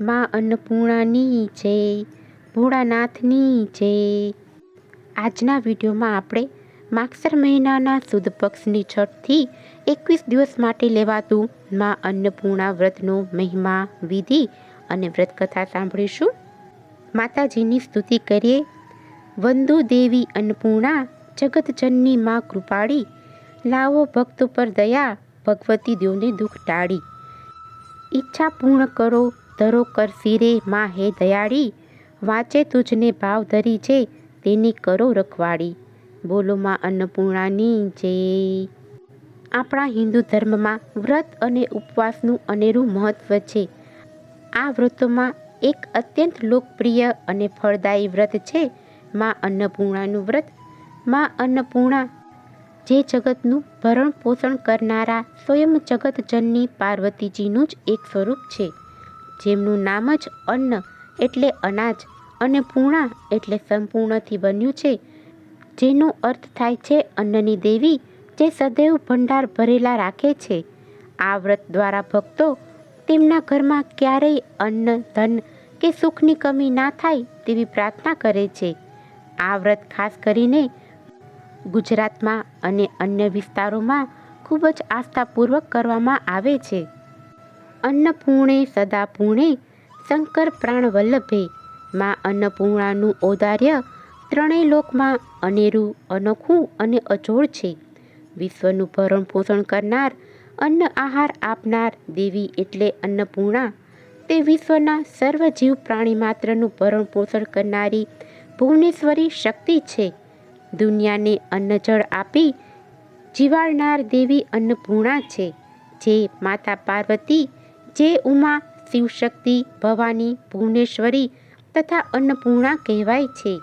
માં અન્નપૂર્ણાની જય, ભોળાનાથની જય. આજના વિડીયોમાં આપણે માગસર મહિનાના સુદ પક્ષની છઠથી એકવીસ દિવસ માટે લેવાતું માં અન્નપૂર્ણા વ્રતનો મહિમા, વિધિ અને વ્રત કથા સાંભળીશું. માતાજીની સ્તુતિ કરીએ. વંદુ દેવી અન્નપૂર્ણા, જગતજનની માં કૃપાળી. લાવો ભક્ત પર દયા ભગવતી દેવને દુઃખ ટાળી. ઈચ્છા પૂર્ણ કરો ધરો કર શિરે માં હે દયાળી. વાંચે તુજને ભાવ ધરી છે, તેની કરો રખવાડી બોલો માં અન્નપૂર્ણાની જય. આપણા હિન્દુ ધર્મમાં વ્રત અને ઉપવાસનું અનેરું મહત્ત્વ છે. આ વ્રતોમાં એક અત્યંત લોકપ્રિય અને ફળદાયી વ્રત છે, માં અન્નપૂર્ણાનું વ્રત. માં અન્નપૂર્ણા, જે જગતનું ભરણ પોષણ કરનારા સ્વયં જગતજનની પાર્વતીજીનું જ એક સ્વરૂપ છે. જેમનું નામ જ અન્ન એટલે અનાજ અને પૂર્ણા એટલે સંપૂર્ણથી બન્યું છે. જેનો અર્થ થાય છે અન્નની દેવી જે સદૈવ ભંડાર ભરેલા રાખે છે. આ વ્રત દ્વારા ભક્તો તેમના ઘરમાં ક્યારેય અન્ન, ધન કે સુખની કમી ના થાય તેવી પ્રાર્થના કરે છે. આ વ્રત ખાસ કરીને ગુજરાતમાં અને અન્ય વિસ્તારોમાં ખૂબ જ આસ્થાપૂર્વક કરવામાં આવે છે. અન્નપૂર્ણે સદા શંકર પ્રાણ વલ્લભે. માં અન્નપૂર્ણાનું ઔદાર્ય ત્રણેય લોકમાં અનેરું, અનોખું અને અજોડ છે. વિશ્વનું ભરણ પોષણ કરનાર, અન્ન આહાર આપનાર દેવી એટલે અન્નપૂર્ણા. તે વિશ્વના સર્વ જીવ પ્રાણી માત્રનું ભરણ પોષણ કરનારી ભુવનેશ્વરી શક્તિ છે. દુનિયાને અન્ન જળ આપી જીવાડનાર દેવી અન્નપૂર્ણા છે. જે માતા પાર્વતી જે ઉમા શિવશક્તિ, ભવાની, ભુવનેશ્વરી તથા અન્નપૂર્ણા કહેવાય છે.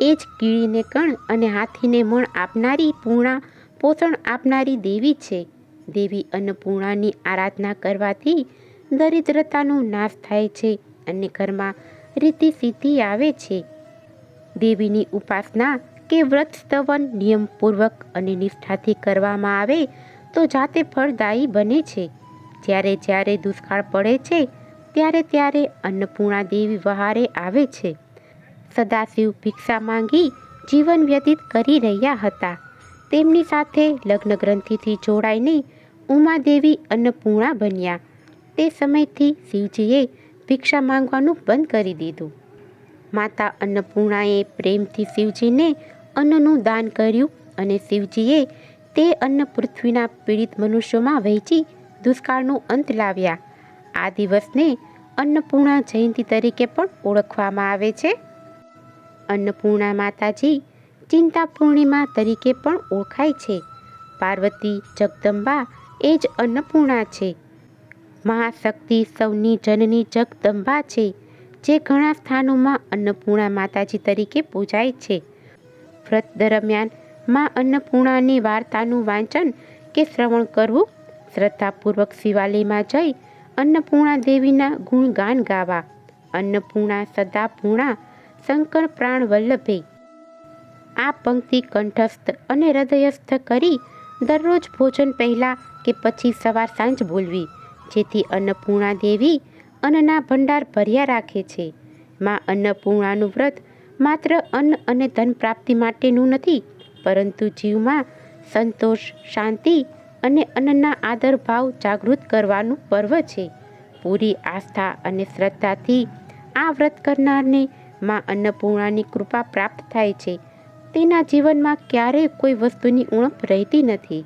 એ જ કીડીને કણ અને હાથીને મણ આપનારી પૂર્ણા પોષણ આપનારી દેવી છે. દેવી અન્નપૂર્ણાની આરાધના કરવાથી દરિદ્રતાનો નાશ થાય છે અને ઘરમાં રીતિ સિદ્ધિ આવે છે. દેવીની ઉપાસના કે વ્રત સ્તવન નિયમપૂર્વક અને નિષ્ઠાથી કરવામાં આવે તો જાતે ફળદાયી બને છે. જ્યારે જ્યારે દુષ્કાળ પડે છે, ત્યારે ત્યારે અન્નપૂર્ણા દેવી વહારે આવે છે. સદાશિવ ભિક્ષા માંગી જીવન વ્યતીત કરી રહ્યા હતા. તેમની સાથે લગ્ન ગ્રંથિથી જોડાઈને ઉમાદેવી અન્નપૂર્ણા બન્યા. તે સમયથી શિવજીએ ભિક્ષા માંગવાનું બંધ કરી દીધું. માતા અન્નપૂર્ણાએ પ્રેમથી શિવજીને અન્નનું દાન કર્યું અને શિવજીએ તે અન્ન પૃથ્વીના પીડિત મનુષ્યોમાં વહેંચી દુષ્કાળનો અંત લાવ્યા. આ દિવસને અન્નપૂર્ણા જયંતિ તરીકે પણ ઓળખવામાં આવે છે. અન્નપૂર્ણા માતાજી ચિંતા પૂર્ણિમા તરીકે પણ ઓળખાય છે. પાર્વતી જગદંબા એ જ અન્નપૂર્ણા છે. મહાશક્તિ સૌની જનની જગદંબા છે, જે ઘણા સ્થાનોમાં અન્નપૂર્ણા માતાજી તરીકે પૂજાય છે. વ્રત દરમિયાનમાં અન્નપૂર્ણાની વાર્તાનું વાંચન કે શ્રવણ કરવું શ્રદ્ધાપૂર્વક શિવાલયમાં જઈ અન્નપૂર્ણા દેવીના ગુણગાન ગાવા. અન્નપૂર્ણા સદાપૂર્ણા શંકર પ્રાણ વલ્લભે. આ પંક્તિ કંઠસ્થ અને હૃદયસ્થ કરી દરરોજ ભોજન પહેલાં કે પછી સવાર સાંજ બોલવી, જેથી અન્નપૂર્ણા દેવી અન્નના ભંડાર ભર્યા રાખે છે. માં અન્નપૂર્ણાનું વ્રત માત્ર અન્ન અને ધન પ્રાપ્તિ માટેનું નથી, પરંતુ જીવમાં સંતોષ, શાંતિ અને અન્નના આદર ભાવ જાગૃત કરવાનું પર્વ છે. પૂરી આસ્થા અને શ્રદ્ધાથી આ વ્રત કરનારને માં અન્નપૂર્ણાની કૃપા પ્રાપ્ત થાય છે. તેના જીવનમાં ક્યારેય કોઈ વસ્તુની ઉણપ રહેતી નથી.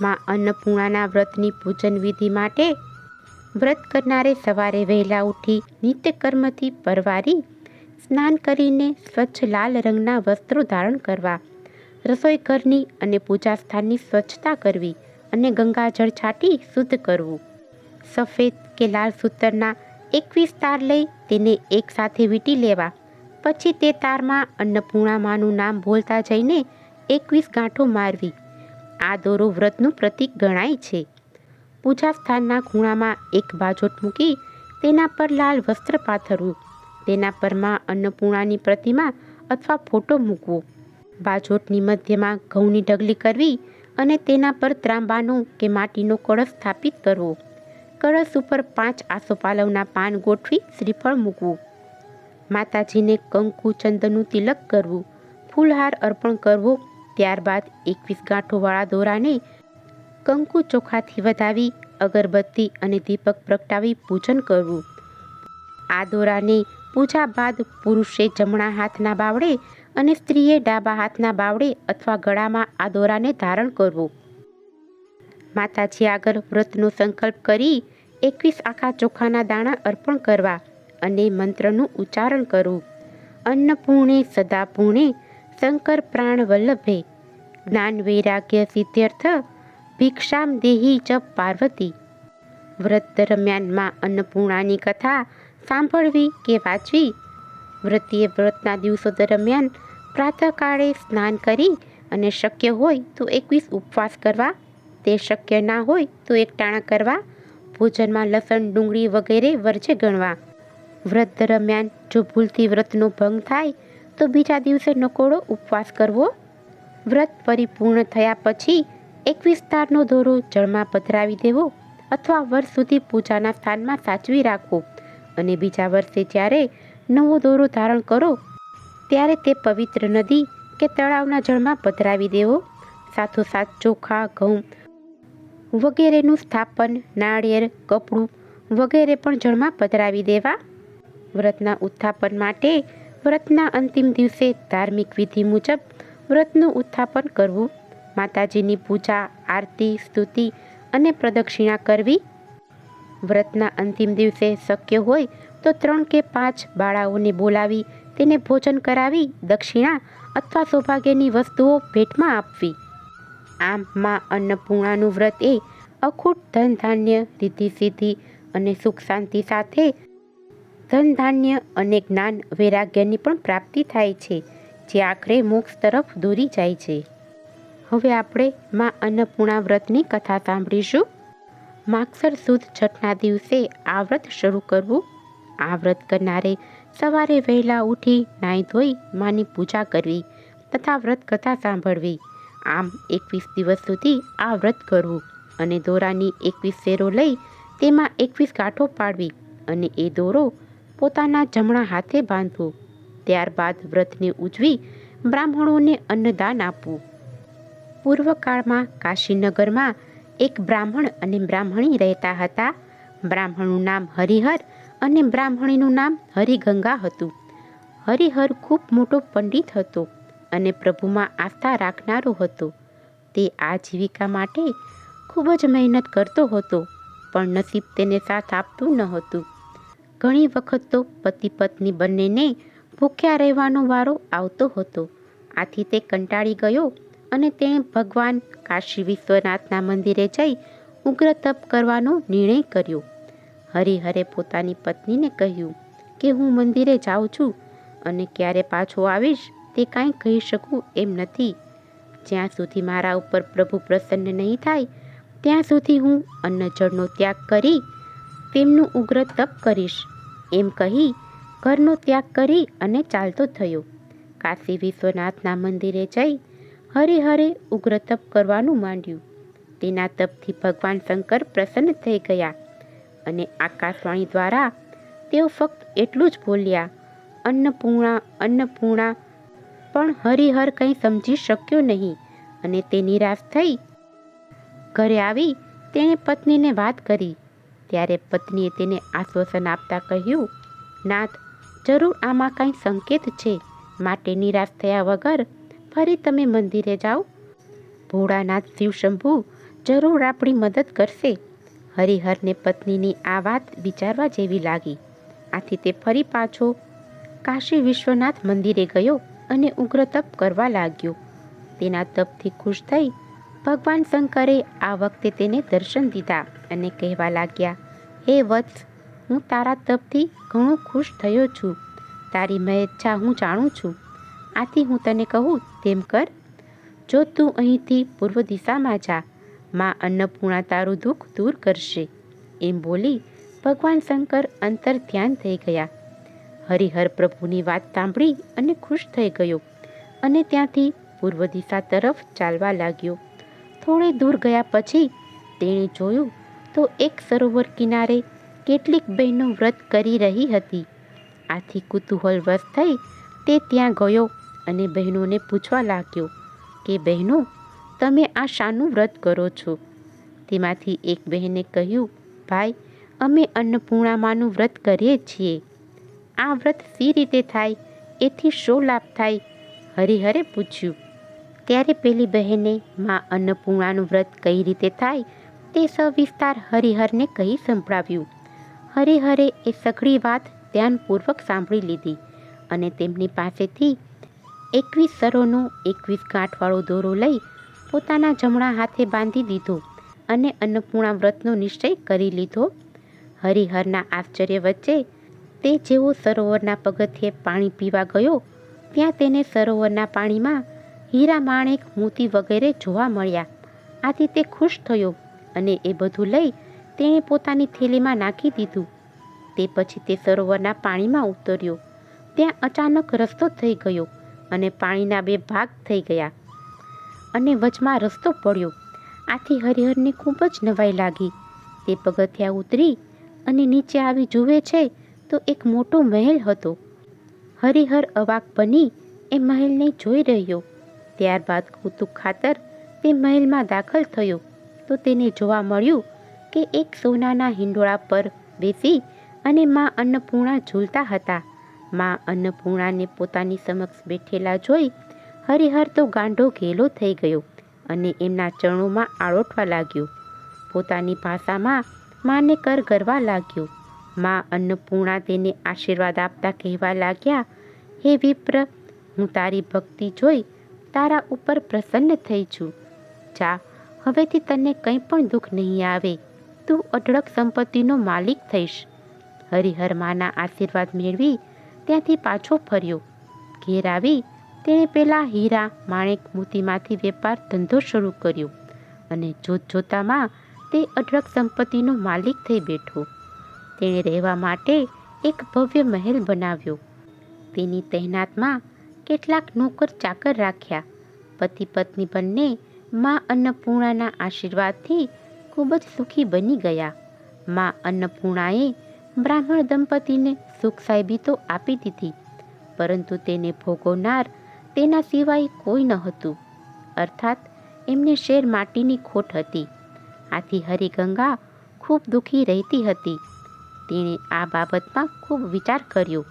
માં અન્નપૂર્ણાના વ્રતની પૂજન વિધિ માટે વ્રત કરનારે સવારે વહેલા ઉઠી નિત્યકર્મથી પરવારી, સ્નાન કરીને સ્વચ્છ લાલ રંગના વસ્ત્રો ધારણ કરવા રસોઈ ઘરની અને પૂજા સ્થાનની સ્વચ્છતા કરવી અને ગંગાજળ છાંટી શુદ્ધ કરવું. સફેદ કે લાલ સૂતરના એકવીસ તાર લઈ તેને એકસાથે વીંટી લેવા. પછી તે તારમાં અન્નપૂર્ણામાનું નામ બોલતા જઈને એકવીસ ગાંઠો મારવી. આ દોરો વ્રતનું પ્રતીક ગણાય છે. પૂજા સ્થાનના ખૂણામાં એક બાજોટ મૂકી તેના પર લાલ વસ્ત્ર પાથરવું. તેના પરમાં અન્નપૂર્ણાની પ્રતિમા અથવા ફોટો મૂકવો. બાજોટની મધ્યમાં ઘઉંની ઢગલી કરવી અને તેના પર ત્રાંબાનો કે માટીનો કળશ સ્થાપિત કરવો. કળશ ઉપર પાંચ આસોપાલવના પાન ગોઠવી શ્રીફળ મૂકવું. માતાજીને કંકુ ચંદનનું તિલક કરવું. ફૂલહાર અર્પણ કરવો. ત્યારબાદ એકવીસ ગાંઠોવાળા દોરાને કંકુ ચોખાથી વધાવી, અગરબત્તી અને દીપક પ્રગટાવી પૂજન કરવું. આ દોરાને પૂજા બાદ પુરુષે જમણા હાથના બાવડે અને સ્ત્રીએ ડાબા હાથના બાવડે અથવા ગળામાં આ દોરાને ધારણ કરવું. માતાજી આગળ વ્રતનો સંકલ્પ કરી એકવીસ આખા ચોખાના દાણા અર્પણ કરવા અને મંત્રનું ઉચ્ચારણ કરવું. અન્નપૂર્ણે સદાપૂર્ણે શંકર પ્રાણ વલ્લભે જ્ઞાન વૈરાગ્ય સિદ્ધ્યર્થ ભિક્ષામ દેહી ચ પાર્વતી. વ્રત દરમિયાનમાં અન્નપૂર્ણાની કથા સાંભળવી કે વાંચવી વ્રતીય વ્રતના દિવસો દરમિયાન પ્રાતઃકાળે સ્નાન કરી અને શક્ય હોય તો એકવીસ ઉપવાસ કરવા, તે શક્ય ના હોય તો એકટાણા કરવા, ભોજનમાં લસણ, ડુંગળી વગેરે વર્જે ગણવા. વ્રત દરમિયાન જો ભૂલથી વ્રતનો ભંગ થાય, તો બીજા દિવસે નકોડો ઉપવાસ કરવો. વ્રત પરિપૂર્ણ થયા પછી એકવીસ તારનો દોરો જળમાં પધરાવી દેવો અથવા વર્ષ સુધી પૂજાના સ્થાનમાં સાચવી રાખવો અને બીજા વર્ષે જ્યારે નવો દોરો ધારણ કરો. ત્યારે તે પવિત્ર નદી કે તળાવના જળમાં પધરાવી દેવો. સાથોસાથ ચોખા, ઘઉં વગેરેનું સ્થાપન, નાળિયેર, કપડું વગેરે પણ જળમાં પધરાવી દેવા. વ્રતના ઉત્થાપન માટે વ્રતના અંતિમ દિવસે ધાર્મિક વિધિ મુજબ વ્રતનું ઉત્થાપન કરવું. માતાજીની પૂજા, આરતી, સ્તુતિ અને પ્રદક્ષિણા કરવી. વ્રતના અંતિમ દિવસે શક્ય હોય તો ત્રણ કે પાંચ બાળાઓને બોલાવી, તેને ભોજન કરાવી, દક્ષિણા અથવા સૌભાગ્યની વસ્તુઓ ભેટમાં આપવી. આમ મા અન્નપૂર્ણાનું વ્રત એ અખૂટ ધન ધાન્ય રીતિ સિદ્ધિ અને સુખ શાંતિ સાથે ધન ધાન્ય અને જ્ઞાન વૈરાગ્યની પણ પ્રાપ્તિ થાય છે, જે આખરે મોક્ષ તરફ દોરી જાય છે. હવે આપણે માં અન્નપૂર્ણા વ્રતની કથા સાંભળીશું. માગસર સુદ છઠના દિવસે આ વ્રત શરૂ કરવું. આ વ્રત કરનારે સવારે વહેલા ઉઠી નાહી ધોઈ માની પૂજા કરવી તથા વ્રત કથા સાંભળવી. આમ એકવીસ દિવસ સુધી આ વ્રત કરવું અને દોરાની એકવીસ શેરો લઈ તેમાં એકવીસ ગાંઠો પાડવી અને એ દોરો પોતાના જમણા હાથે બાંધવો. ત્યારબાદ વ્રતને ઉજવી બ્રાહ્મણોને અન્નદાન આપવું. પૂર્વકાળમાં કાશીનગરમાં એક બ્રાહ્મણ અને બ્રાહ્મણી રહેતા હતા. બ્રાહ્મણનું નામ હરિહર અને બ્રાહ્મણીનું નામ હરિગંગા હતું. હરિહર ખૂબ મોટો પંડિત હતો અને પ્રભુમાં આસ્થા રાખનારો હતો. તે આજીવિકા માટે ખૂબ જ મહેનત કરતો હતો, પણ નસીબ તેને સાથ આપતું ન હતું. ઘણી વખત તો પતિ પત્ની બંનેને ભૂખ્યા રહેવાનો વારો આવતો હતો. આથી તે કંટાળી ગયો અને તેણે ભગવાન કાશી વિશ્વનાથના મંદિરે જઈ ઉગ્ર તપ કરવાનો નિર્ણય કર્યો. હરિહરે પોતાની પત્નીને કહ્યું કે હું મંદિરે જાઉં છું અને ક્યારે પાછો આવીશ તે કાંઈ કહી શકું એમ નથી. જ્યાં સુધી મારા ઉપર પ્રભુ પ્રસન્ન નહીં થાય, ત્યાં સુધી હું અન્નજળનો ત્યાગ કરી તેમનું ઉગ્ર તપ કરીશ. એમ કહી ઘરનો ત્યાગ કરી અને ચાલતો થયો. કાશી વિશ્વનાથના મંદિરે જઈ હરિહરે ઉગ્ર તપ કરવાનું માંડ્યું. તેના તપથી ભગવાન શંકર પ્રસન્ન થઈ ગયા. અને આકાશવાણી દ્વારા તેઓ ફક્ત એટલું જ બોલ્યા, અન્નપૂર્ણા અન્નપૂર્ણા, પણ હરિહર કંઈ સમજી શક્યો નહીં. અને તે નિરાશ થઈ ઘરે આવી તેણે પત્નીને વાત કરી. ત્યારે પત્નીએ તેને આશ્વાસન આપતા કહ્યું, નાથ, જરૂર આમાં કાંઈ સંકેત છે? માટે નિરાશ થયા વગર ફરી તમે મંદિરે જાઓ. ભોળાનાથ શિવશંભુ જરૂર આપણી મદદ કરશે. હરિહરને પત્નીની આ વાત વિચારવા જેવી લાગી. આથી તે ફરી પાછો કાશી વિશ્વનાથ મંદિરે ગયો અને ઉગ્ર તપ કરવા લાગ્યો. તેના તપથી ખુશ થઈ ભગવાન શંકરે આ વખતે તેને દર્શન દીધા અને કહેવા લાગ્યા, હે વત્સ, હું તારા તપથી ઘણો ખુશ થયો છું. તારી મહેચ્છા હું જાણું છું. આથી હું તને કહું તેમ કર. જો તું અહીંથી પૂર્વ દિશામાં જા માં અન્નપૂર્ણા તારું દુઃખ દૂર કરશે. એમ બોલી ભગવાન શંકર અંતર ધ્યાન થઈ ગયા. હરિહર પ્રભુની વાત સાંભળી અને ખુશ થઈ ગયો અને ત્યાંથી પૂર્વ દિશા તરફ ચાલવા લાગ્યો. થોડે દૂર ગયા પછી તેણે જોયું તો એક સરોવર કિનારે કેટલીક બહેનો વ્રત કરી રહી હતી. આથી કુતૂહલવશ થઈ તે ત્યાં ગયો અને બહેનોને પૂછવા લાગ્યો કે, બહેનો તમે આ શાનું વ્રત કરો છો? તેમાંથી એક બહેને કહ્યું, ભાઈ, અમે અન્નપૂર્ણામાનું વ્રત કરીએ છીએ. આ વ્રત સી રીતે થાય? એથી શો લાભ થાય? હરિહરે પૂછ્યું, ત્યારે પેલી બહેને મા અન્નપૂર્ણાનું વ્રત કઈ રીતે થાય તે સવિસ્તાર હરિહરને કહી સંભળાવ્યું. હરિહરે એ સઘળી વાત ધ્યાનપૂર્વક સાંભળી લીધી અને તેમની પાસેથી એકવીસ સરોનો એકવીસ ગાંઠવાળો દોરો લઈ પોતાના જમણા હાથે બાંધી દીધો અને અન્નપૂર્ણા વ્રતનો નિશ્ચય કરી લીધો. હરિહરના આશ્ચર્ય વચ્ચે તે જેવો સરોવરના પગથિયે પાણી પીવા ગયો, ત્યાં તેને સરોવરના પાણીમાં હીરા માણેક, મોતી વગેરે જોવા મળ્યા. આથી તે ખુશ થયો અને એ બધું લઈ તેણે પોતાની થેલીમાં નાખી દીધું. તે પછી તે સરોવરના પાણીમાં ઉતર્યો. ત્યાં અચાનક રસ્તો થઈ ગયો અને પાણીના બે ભાગ થઈ ગયા. અને વચમાં રસ્તો પડ્યો. આથી હરિહરને ખૂબ જ નવાઈ લાગી. તે પગથિયા ઉતરી અને નીચે આવી જુએ છે તો એક મોટો મહેલ હતો. હરિહર અવાક બની એ મહેલને જોઈ રહ્યો. ત્યારબાદ કૌતુક ખાતર તે મહેલમાં દાખલ થયો. તો તેને જોવા મળ્યું કે એક સોનાના હિંડોળા પર બેસી અને મા અન્નપૂર્ણા ઝૂલતા હતા. મા અન્નપૂર્ણાને પોતાની સમક્ષ બેઠેલા જોઈ હરિહર તો ગાંડો ઘેલો થઈ ગયો અને એમના ચરણોમાં આળોટવા લાગ્યો. પોતાની ભાષામાં માને કર ગરવા લાગ્યો. મા અન્નપૂર્ણા તેને આશીર્વાદ આપતા કહેવા લાગ્યા, હે વિપ્ર, હું તારી ભક્તિ જોઈ તારા ઉપર પ્રસન્ન થઈ છું. જા, હવેથી તને કંઈ પણ દુઃખ નહીં આવે. તું અઢળક સંપત્તિનો માલિક થઈશ. હરિહર માના આશીર્વાદ મેળવી ત્યાંથી પાછો ફર્યો. ઘેર આવી તેણે પહેલાં હીરા, માણેક મોતીમાંથી વેપાર ધંધો શરૂ કર્યો અને જોત જોતામાં તે અઢળક સંપત્તિનો માલિક થઈ બેઠો. તેણે રહેવા માટે એક ભવ્ય મહેલ બનાવ્યો. તેની તહેનાતમાં કેટલાક નોકર ચાકર રાખ્યા. પતિ પત્ની બંને મા અન્નપૂર્ણાના આશીર્વાદથી ખૂબ જ સુખી બની ગયા. મા અન્નપૂર્ણાએ બ્રાહ્મણ દંપતીને સુખ સાહેબી તો આપી દીધી, પરંતુ તેને ભોગવનાર તેના સિવાય કોઈ ન હતું. અર્થાત, એમને શેર માટીની ખોટ હતી. આથી હરિગંગા ખૂબ દુઃખી રહેતી હતી. તેણે આ બાબતમાં ખૂબ વિચાર કર્યો.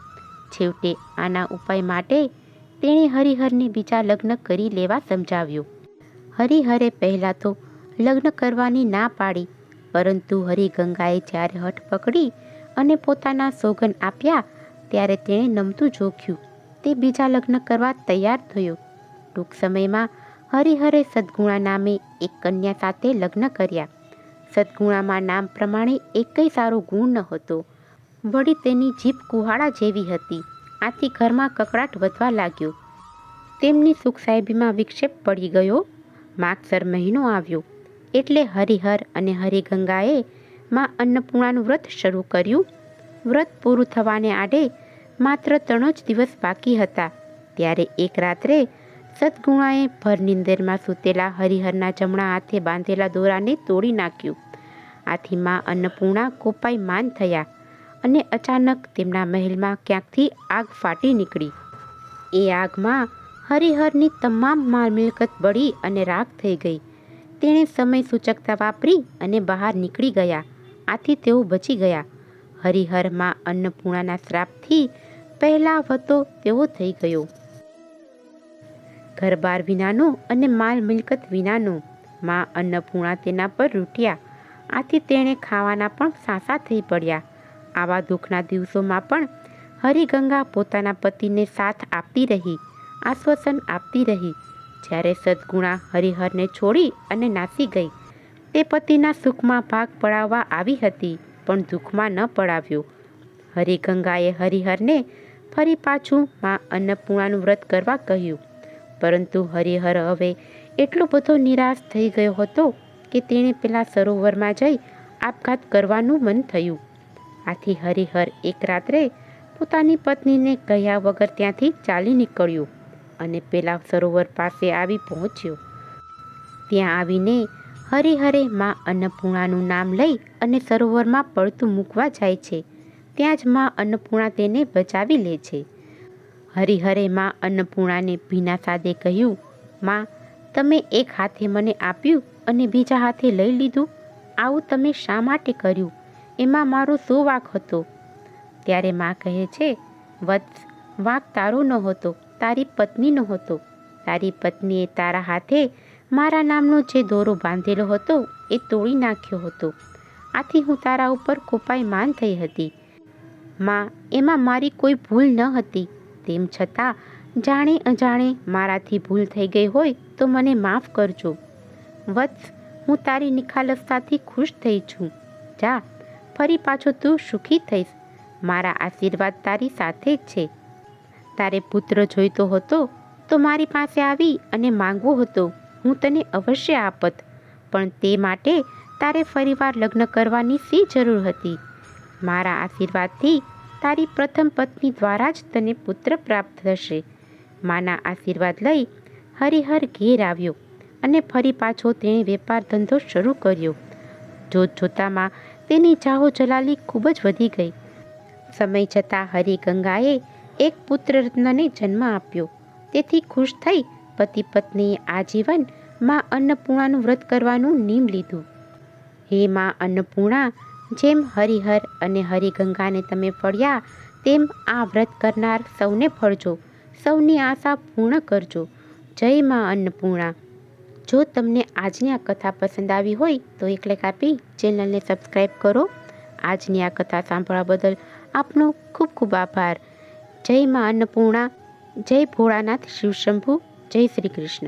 છેવટે આના ઉપાય માટે તેણે હરિહરને બીજા લગ્ન કરી લેવા સમજાવ્યું. હરિહરે પહેલાં તો લગ્ન કરવાની ના પાડી, પરંતુ હરિગંગાએ જ્યારે હઠ પકડી અને પોતાના સોગન આપ્યા, ત્યારે તેણે નમતું જોખ્યું. તે બીજા લગ્ન કરવા તૈયાર થયો. ટૂંક સમયમાં હરિહરે સદગુણા નામે એક કન્યા સાથે લગ્ન કર્યા. સદગુણામાં નામ પ્રમાણે એકય સારો ગુણ ન હતો. વળી તેની જીભ કુહાડા જેવી હતી. આથી ઘરમાં કકડાટ વધવા લાગ્યો. તેમની સુખ સાહેબીમાં વિક્ષેપ પડી ગયો. માગસર મહિનો આવ્યો. એટલે હરિહર અને હરિગંગાએ માં અન્નપૂર્ણાનું વ્રત શરૂ કર્યું. વ્રત પૂરું થવાને આડે માત્ર ત્રણ જ દિવસ બાકી હતા. ત્યારે એક રાત્રે સદગુણાએ ભર નિંદરમાં સૂતેલા હરિહરના જમણા હાથે બાંધેલા દોરાને તોડી નાખ્યું. આથી માં અન્નપૂર્ણા કોપાઈ માન થયા અને અચાનક તેમના મહેલમાં ક્યાંકથી આગ ફાટી નીકળી. એ આગમાં હરિહરની તમામ માલ મિલકત બળી અને રાખ થઈ ગઈ. તેણે સમય સૂચકતા વાપરી અને બહાર નીકળી ગયા. આથી તેઓ બચી ગયા. હરિહરમાં અન્નપૂર્ણાના શ્રાપથી પહેલાં હતો તેવો થઈ ગયો. ઘરબાર વિનાનો અને માલ મિલકત વિનાનો માં અન્નપૂર્ણા તેના પર રૂટ્યા. આથી તેણે ખાવાના પણ સાસા થઈ પડ્યા. આવા દુઃખના દિવસોમાં પણ હરિગંગા પોતાના પતિને સાથ આપતી રહી, આશ્વાસન આપતી રહી. જ્યારે સદગુણા હરિહરને છોડી અને નાસી ગઈ, તે પતિના સુખમાં ભાગ પડાવવા આવી હતી, પણ દુઃખમાં ન પડાવ્યો. હરિગંગાએ હરિહરને ફરી પાછું મા અન્નપૂર્ણાનું વ્રત કરવા કહ્યું. પરંતુ હરિહર હવે એટલો બધો નિરાશ થઈ ગયો હતો કે તેણે પેલા સરોવરમાં જઈ આપઘાત કરવાનું મન થયું. આથી હરિહર એક રાત્રે પોતાની પત્નીને કહ્યા વગર ત્યાંથી ચાલી નીકળ્યો અને પેલા સરોવર પાસે આવી પહોંચ્યો. ત્યાં આવીને હરિહરે મા અન્નપૂર્ણાનું નામ લઈ અને સરોવરમાં પડતું મૂકવા જાય છે. ત્યાં જ માં અન્નપૂર્ણા તેને બચાવી લે છે. હરિહરે માં અન્નપૂર્ણાને ભીના સાદે કહ્યું, માં, તમે એક હાથે મને આપ્યું અને બીજા હાથે લઈ લીધું. આવું તમે શા માટે કર્યું? એમાં મારો શું વાંક હતો? ત્યારે માં કહે છે, વત્સ, વાંક તારો નહોતો, તારી પત્નીનો હતો તારી પત્નીએ તારા હાથે મારા નામનો જે દોરો બાંધેલો હતો, એ તોડી નાખ્યો હતો. આથી હું તારા ઉપર કોપાયમાન થઈ હતી. માં, એમાં મારી કોઈ ભૂલ ન હતી. તેમ છતાં, જાણે અજાણે મારાથી ભૂલ થઈ ગઈ હોય તો મને માફ કરજો. વત્સ, હું તારી નિખાલસતાથી ખુશ થઈ છું. જા, ફરી પાછો તું સુખી થઈશ. મારા આશીર્વાદ તારી સાથે જ છે. તારે પુત્ર જોઈતો હતો તો મારી પાસે આવી અને માંગવો હતો. હું તને અવશ્ય આપત. પણ તે માટે તારે ફરીવાર લગ્ન કરવાની શી જરૂર હતી? મારા આશીર્વાદથી તારી પ્રથમ પત્ની દ્વારા જ તને પુત્ર પ્રાપ્ત થશે. માના આશીર્વાદ લઈ હરિહર ઘેર આવ્યો અને ફરી પાછો તેણે વેપાર ધંધો શરૂ કર્યો. જોત જોતામાં તેની ચાહો જલાલી ખૂબ જ વધી ગઈ. સમય જતાં હરિગંગાએ એક પુત્ર રત્નને જન્મ આપ્યો. તેથી ખુશ થઈ પતિ પત્નીએ આજીવનમાં અન્નપૂર્ણાનું વ્રત કરવાનું નિયમ લીધું. હે માં અન્નપૂર્ણા જેમ હરિહર અને હરિગંગાને તમે ફળ્યા, તેમ આ વ્રત કરનાર સૌને ફળજો. સૌની આશા પૂર્ણ કરજો. જય માં અન્નપૂર્ણા. જો તમને આજની આ કથા પસંદ આવી હોય, તો એક લાઈક આપી, ચેનલને સબસ્ક્રાઈબ કરો. આજની આ કથા સાંભળવા બદલ આપનો ખૂબ ખૂબ આભાર. જય માં અન્નપૂર્ણા. જય ભોળાનાથ શિવશંભુ. જય શ્રી કૃષ્ણ.